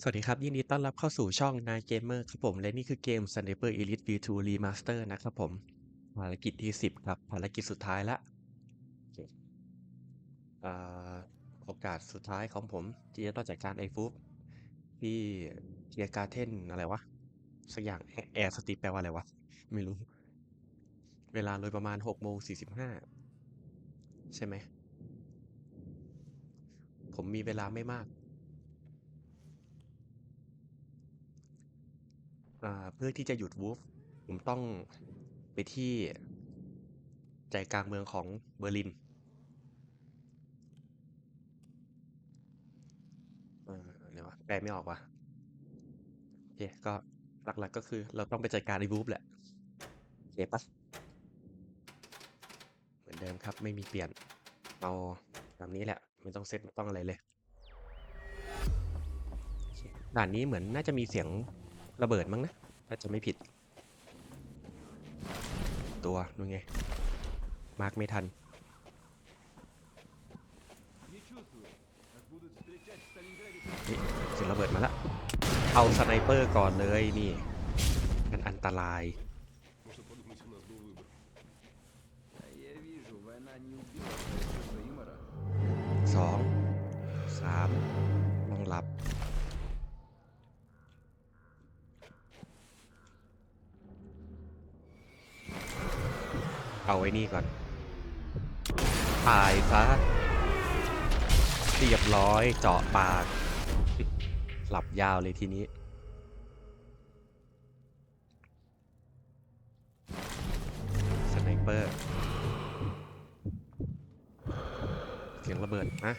สวัสดีครับ ยินดีต้อนรับเข้าสู่ช่อง Nine Gamer ครับผม และนี่คือเกม Sniper Elite V2 Remaster นะครับผม ภารกิจที่ 10 ครับ ภารกิจสุดท้ายละโอเคอ่าโอกาสสุดท้ายของผมที่จะต้องจัดการไอฟุบที่เทียร์การ์เทนอะไรวะ สักอย่างแอร์สติปแปลว่าอะไรวะ ไม่รู้ เวลาโดยประมาณ6โมง45 ใช่ไหม ผมมีเวลาไม่มาก อ่า เพื่อที่จะหยุดวูฟผมต้องไปที่ใจกลางเมืองของเบอร์ลินเดี๋ยวแปลไม่ออกว่ะโอเคก็หลักๆก็คือเราต้องไปจัดการไอ้วูฟแหละโอเคปะเหมือนเดิมครับไม่มีเปลี่ยนเอาตามนี้แหละ ไม่ต้องเซตไม่ต้องอะไรเลยด่านนี้เหมือนน่าจะมีเสียง ระเบิดมั้งนะถ้าจะไม่ผิด ตัวดูไง มาร์กไม่ทัน นี่เสร็จระเบิดมาแล้วเอาสไนเปอร์ก่อนเลยนี่ มันอันตราย อ้นี่ก่อน ถ่ายซะเรียบร้อยเจาะปาก หลับยาวเลยทีนี้ สไนเปอร์ เสียงระเบิดนะ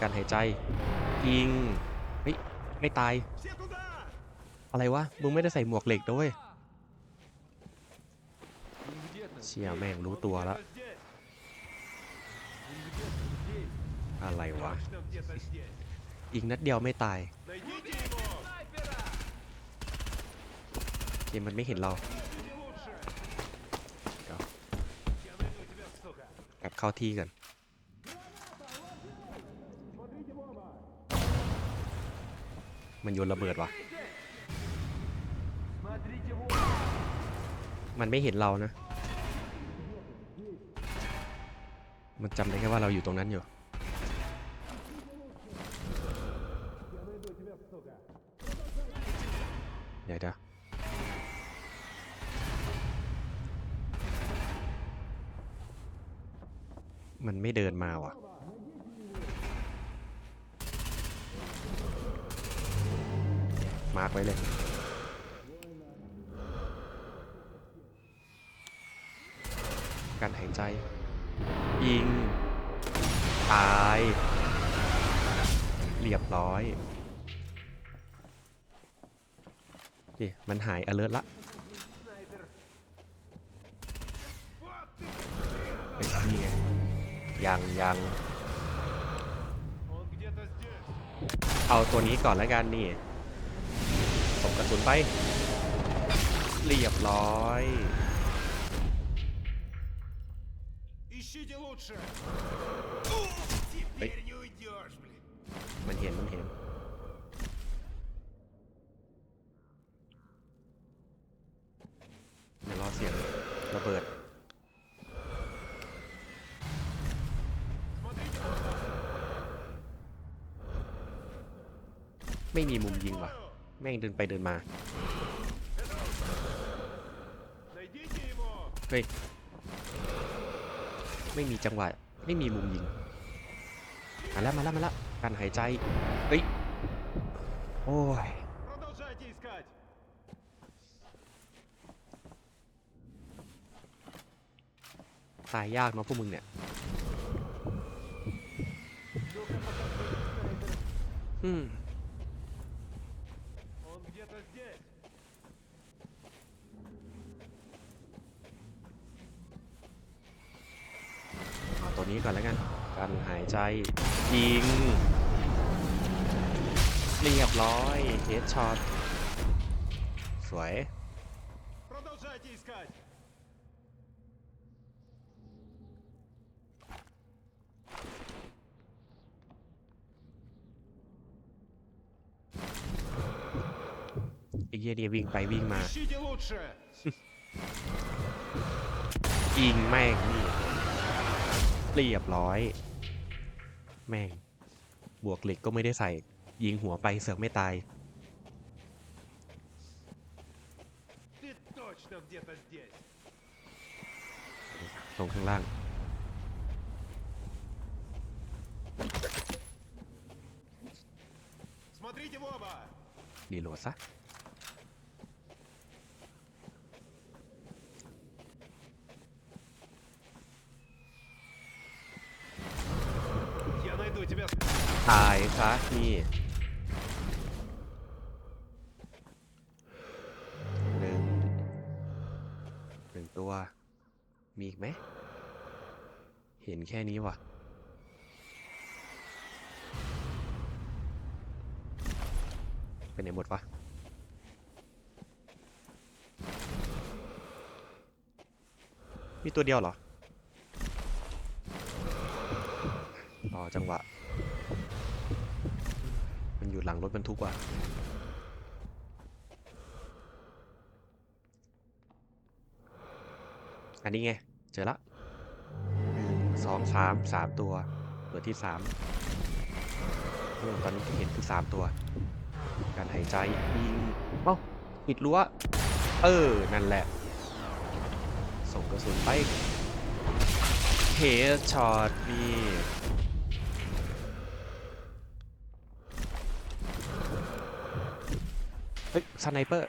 การหายใจ ยิง เฮ้ย ไม่ตาย อะไรวะ มึงไม่ได้ใส่หมวกเหล็กด้วย เชี่ยแม่งรู้ตัวแล้ว อะไรวะ อีกนัดเดียวไม่ตาย เกมมันไม่เห็นเรากลับเข้าที่กันมันโยนระเบิดวะมันไม่เห็นเรานะ มันจำได้แค่ว่าเราอยู่ตรงนั้นอยู่เดี๋ยดี๋ยวมันไม่เดินมาว่ะ มาร์กไว้เลยการหายใจ ยิง ตาย เรียบร้อยที่มันหาย alert ละไอ้นี่ไยังยังเอาตัวนี้ก่อนแล้วกันนี่สมกระสุนไป เรียบร้อย лучше! Эй. Теперь не уйдешь, блин! มันเห็น มันเห็น เดี๋ยวรอเสียงระเบิด Смотрите, ไม่มีมุมยิงว่ะ แม่งเดินไปเดินมา найдите его! เฮ้ย ไม่มีจังหวะ ไม่มีมุมยิง มาแล้วมาแล้วมาแล้วการหายใจเฮ้ย โอ้ยตายยากเนาะพวกมึงเนี่ยอืม นี้ก่อนแล้วกัน การหายใจยิงเรียบร้อยเฮดช็อตสวยไอ้เหี้ยเนี่ยวิ่งไปวิ่งมา ยิงแม่งนี่ เรียบร้อย แม่ง บวกเหล็กก็ไม่ได้ใส่ ยิงหัวไปเสือกไม่ตาย ตรงข้างล่างดีโหลดซะ ซะนี่หนึ่งหนึ่งตัว มีอีกไหม เห็นแค่นี้ว่ะไปไหนหมดวะมีตัวเดียวเหรออ๋อจังหวะ อยู่หลังรถบรรทุกว่ะอันนี้ไง เจอละหนึ่งสองสามสามตัวตัวที่สามโอ้ตอนนี้ที่เห็นคือสามตัว การหายใจยิงเอ้าปิดรั้วเออ นั่นแหละ ส่งกระสุนไปเฮดช็อตนี่ เฮ้ยสไนเปอร์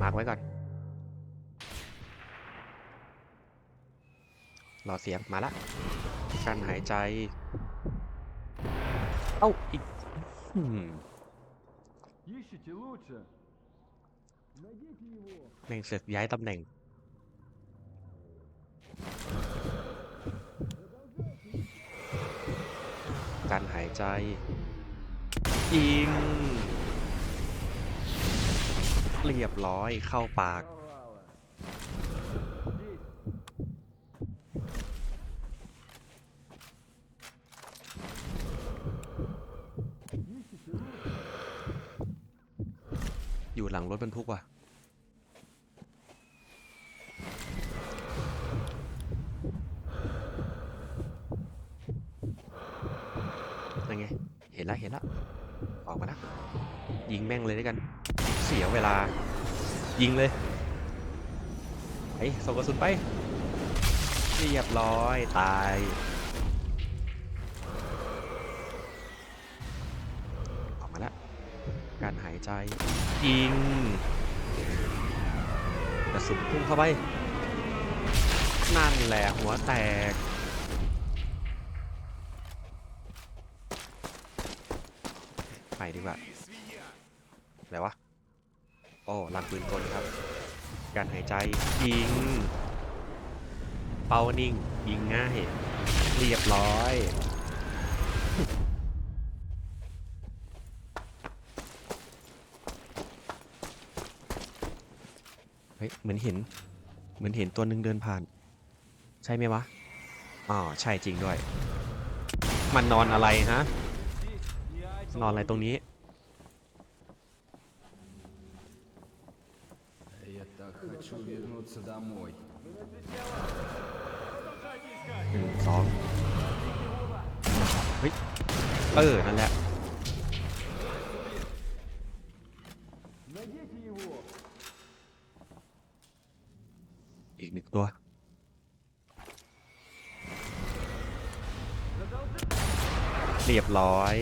มาร์กไว้ก่อน รอเสียงมาละการหายใจ เอ้า อีกแม่งเสร็จย้ายตำแหน่ง การหายใจอิง เรียบร้อยเข้าปาก อยู่หลังรถบรรทุกว่ะ ยังไง เห็นละเห็นละออกมาละยิงแม่งเลยด้วยกัน เสียเวลา ยิงเลยไอ้ส่งกระสุนไปเรียบร้อยตาย ออกมาแล้ว การหายใจยิงกระสุนพุ่งเข้าไป นั่นแหละหัวแตกไปดีกว่า อะไรวะ โอ้ลักปืนกลครับ การหายใจยิง เป้านิ่ง ยิงง่าย เรียบร้อย เฮ้ย เหมือนเห็น เหมือนเห็นตัวหนึ่งเดินผ่าน ใช่ไหมวะอ๋อใช่จริงด้วย มันนอนอะไรฮะ นอนอะไรตรงนี้ хочу вернуться домой. หนึ่งสองเฮ้ย เออ นั่นแหละ Найдите его! อีกหนึ่งตัว เรียบร้อย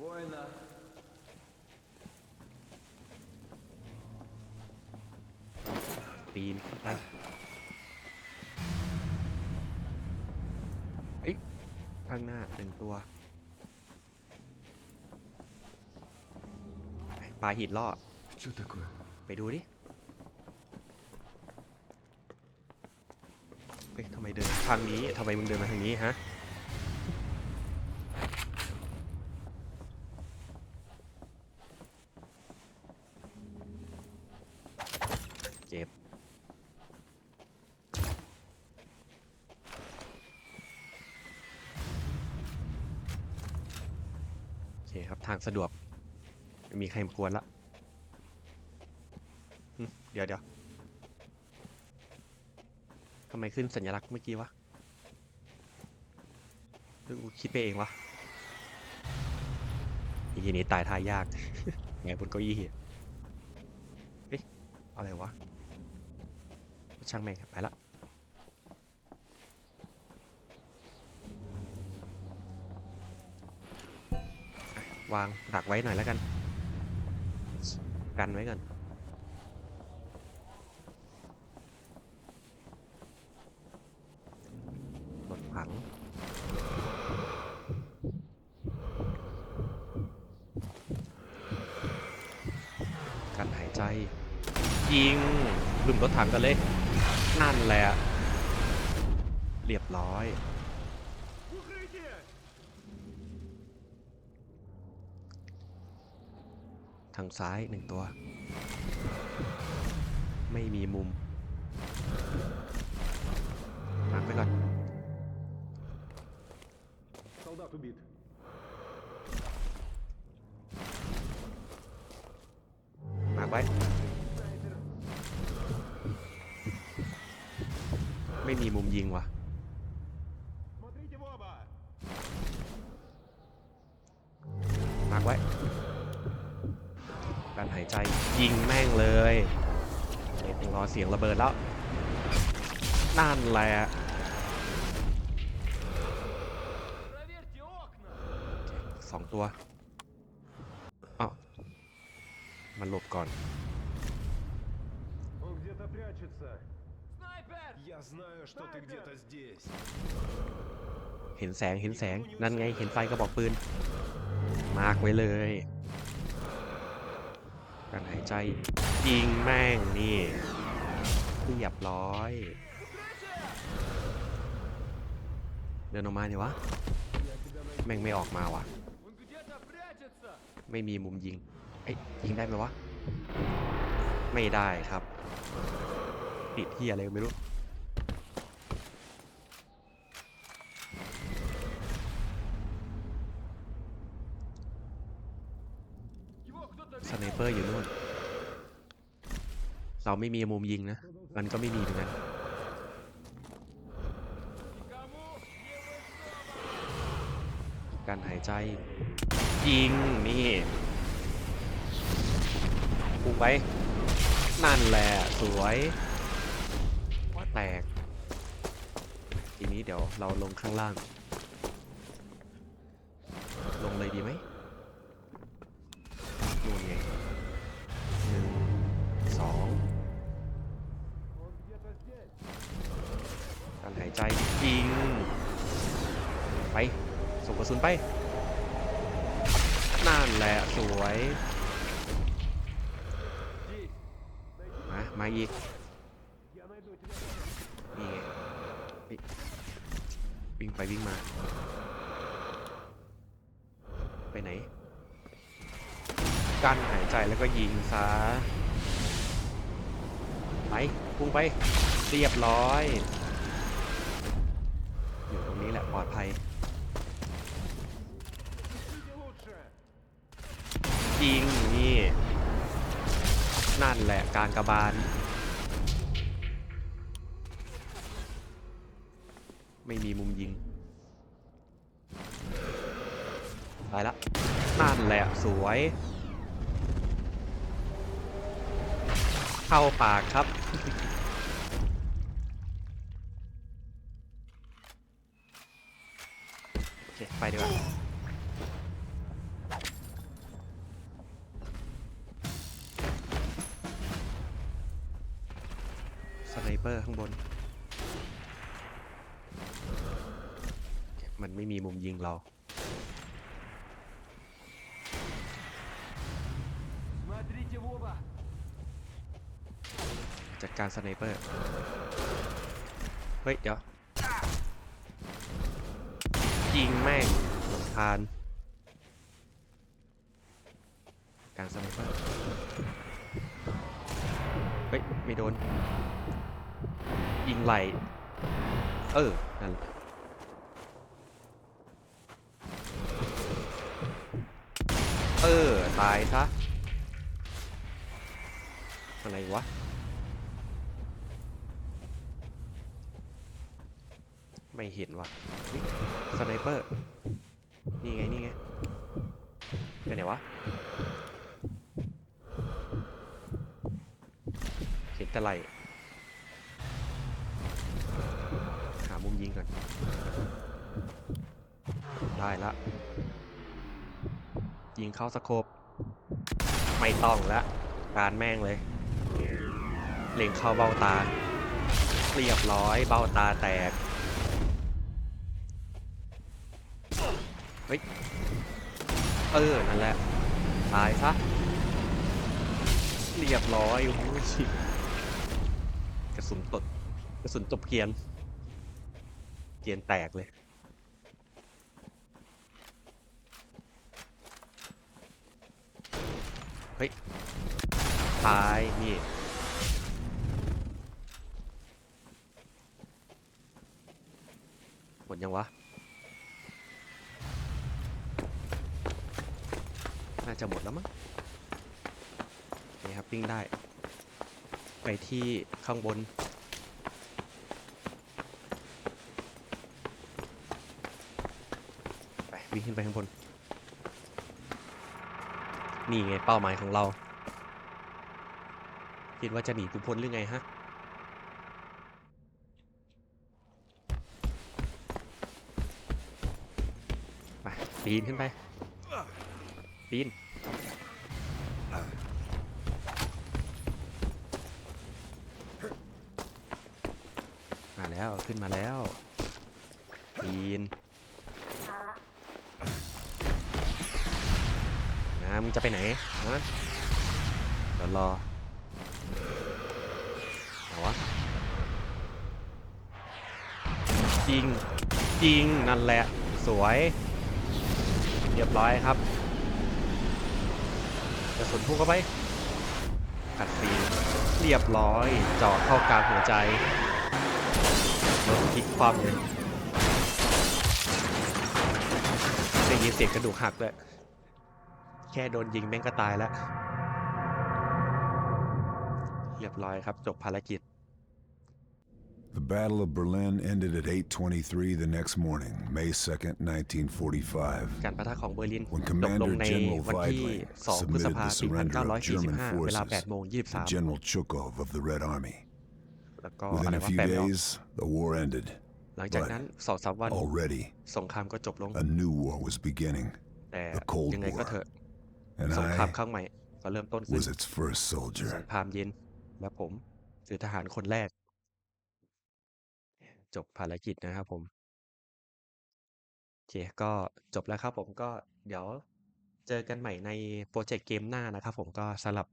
Воина! ปีนขึ้นไปเอ้ยข้างหน้าหนึ่งตัวปลาหินล่อ Что такое? ไปดูดิ เฮ้ยทำไมเดินทางนี้ทำไมมึงเดินมาทางนี้ฮะ เจ็บ างสะดวกไม่มีใครมากวนละเดี๋ยวเดี๋ยวทำไมขึ้นสัญลักษณ์เมื่อกี้วะหรือกูคิดไปเองวะอีนี้ตายทายยาก ไงบนเก้าอี้เอ๊ะอะไรวะ ช่างแม่งไปละ วางดักไว้หน่อยแล้วกัน กันไว้ก่อนรถผังกันหายใจ ยิงลุมรถถังกันเลย นั่นแหละ เรียบร้อย ทางซ้ายหนึ่งตัว ไม่มีมุมมาร์คไปก่อน Солдат убит. ยใจยิงแม่งเลยเดี๋ยวรอเสียงระเบิดแล้ว นั่นแหละ Проверьте окна! สองตัวอ้าวมันหลบก่อน Он где-то прячется. Снайпер! Я знаю, что ты где-то здесь. เห็นแสงเห็นแสง นั่นไง เห็นไฟกระบอกปืน มาร์กไว้เลย การหายใจยิงแม่งนี่เรียบร้อย เดินออกมาดิวะ แม่งไม่ออกมาวะไม่มีมุมยิง เอ้ยยิงได้ไหมวะ ไม่ได้ครับ ติดที่อะไรไม่รู้ อร์อยู่นู่นเราไม่มีมุมยิงนะ มันก็ไม่มีเหมือนกันการหายใจ ยิง นี่ปุ๊งไป นั่นแหละ สวยว่าแตก ทีนี้เดี๋ยวเราลงข้างล่าง อีกนี่งวิ่งไปวิ่งมา ไปไหนกั้นหายใจแล้วก็ยิงซะไปพุ่งไปเรียบร้อย อยู่ตรงนี้แหละปลอดภัยยิงนี่นั่นแหละการกระบาล ไม่มีมุมยิงไปละนั่นแหละสวย เข้าปากครับ โอเค ไปดีกว่า ยิงเรา จากการสไนเปอร์ เฮ้ย เดี๋ยว ยิงแม่งทาน การสไนเปอร์ เฮ้ย ไม่โดน ยิงไหล เออ นั่นแหละ เออตายซะอะไรวะ ไม่เห็นว่ะสไนเปอร์ นี่ไง นี่ไงไปไหนวะ เห็นแต่ไหลหามุมยิงก่อน ได้ละ ยิงเข้าสโคปไม่ต้องละการแม่งเลย เล็งเข้าเบ้าตา เรียบร้อยเบ้าตาแตก เฮ้ย เออ นั่นแหละ ตายซะ เรียบร้อยโอ้ชิกระสุนตด กระสุนตบเกียน เกียนแตกเลย ฮ้ยตายนี่หมดยังวะ น่าจะหมดแล้วมั้งนี่ครับปิ้งได้ ไปที่ข้างบนไปวิ่งขึ้นไปข้างบน นี่ไงเป้าหมายของเรา คิดว่าจะหนีกูพ้นหรือไงฮะ ไปปีนขึ้นไป ปีน มาแล้วขึ้นมาแล้วปีน มึงจะไปไหนนะเดี๋ยวรอเอาวะจริงจริงนั่นแหละ สวย เรียบร้อยครับกระสุนพุ่งเข้าไปขัดสีนเรียบร้อยจาะเข้ากลางหัวใจรถพลิกคว่ำเลยได้ยินเสียงกระดูกหักด้วย แค่โดนยิงแม่งก็ตายแล้ว เรียบร้อยครับจบภารกิจ The Battle of Berlin ended at 8:23 the next morning, May 2nd, 1945. การประทะของเบอร์ลิน When จบลง Commander ใน General วันที่ Weidling 2 พฤษ submitted ภา the คม surrender of German 1945 เวลา forces 8โมง to 23 General Chukov of the Red Army. แล้วก็อะ Within ไร a วะ few แปดไม่ออก days, the war ended. หลังจากนั้นสองสามวัน Already, สงครามก็จบลง a new war was beginning, แต่ the Cold ยังไงก็ War. เถอะ and สงคราม I ครั้งใหม่ก็เริ่มต้นขึ้น was its first ส soldier. งครามเย็น และผมคือทหารคนแรก จบภารกิจนะครับผมโอเคก็จบแล้วครับผมก็เดี๋ยวเจอกันใหม่ในโปรเจกต์เกมหน้านะครับผมก็สำหรับ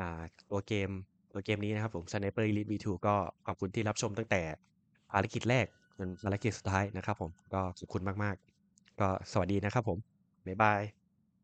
อ่าตัวเกมตัวเกมนี้นะครับผม Sniper Elite V2 ก็ขอบคุณที่รับชมตั้งแต่ภารกิจแรกจนภารกิจสุดท้ายนะครับผมก็ขอบคุณมาก ๆ ก็สวัสดีนะครับผม บ๊ายบาย